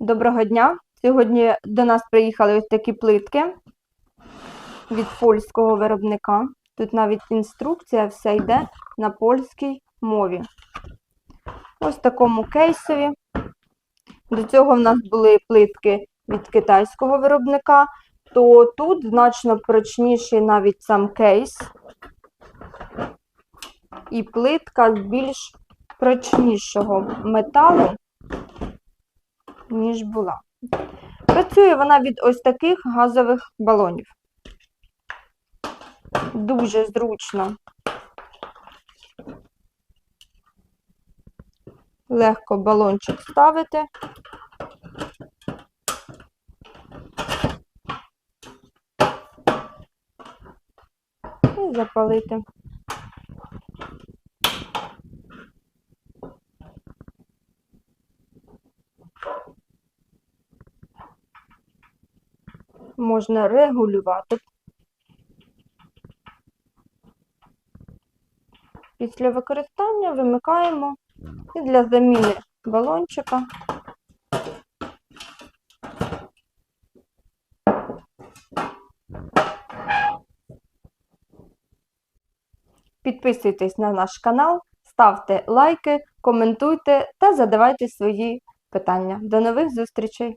Доброго дня! Сьогодні до нас приїхали ось такі плитки від польського виробника. Тут навіть інструкція все йде на польській мові. Ось такому кейсові. До цього в нас були плитки від китайського виробника, то тут значно прочніший навіть сам кейс. І плитка з більш прочнішого металу, ніж була. Працює вона від ось таких газових балонів. Дуже зручно. Легко балончик ставити. Запалити. Можна регулювати. Після використання вимикаємо і для заміни балончика Підписуйтесь на наш канал, ставте лайки, коментуйте та задавайте свої питання. До нових зустрічей!